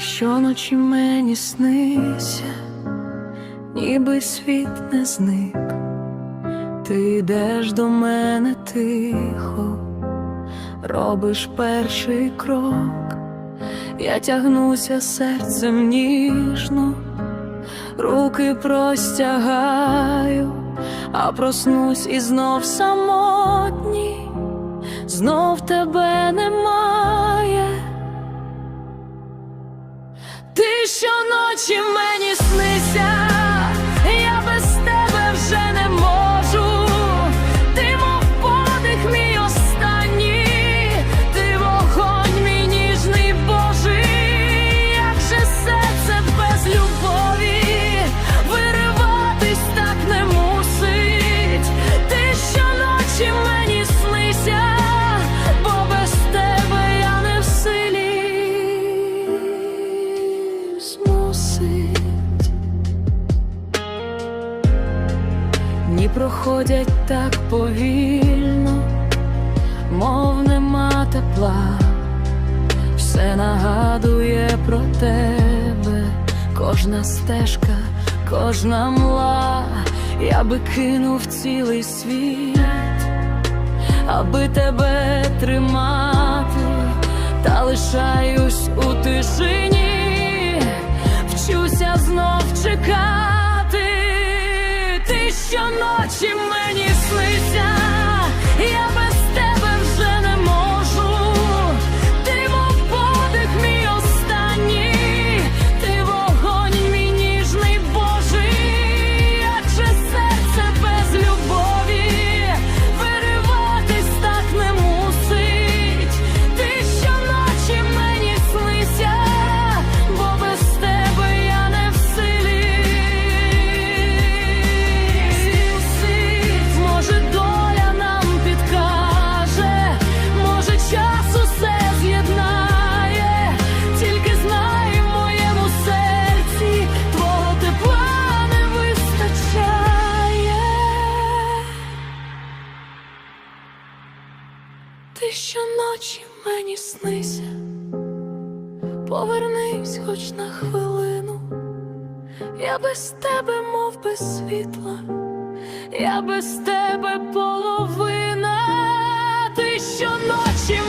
щоночі мені сниться, ніби світ не зник, ти йдеш до мене тихо, робиш перший крок, я тягнуся серцем ніжно, руки простягаю, а проснусь і знов самотній, знов тебе немає. Щоночі мені Дні проходять так повільно, мов нема тепла, все нагадує про тебе, кожна стежка, кожна мла, я би кинув цілий світ, аби тебе тримати, та лишаюсь у тишині, вчуся знов чекати, Ти щоночі мені снися, повернись хоч на хвилину, я без тебе, мов без світла, я без тебе половина, ти щоночі.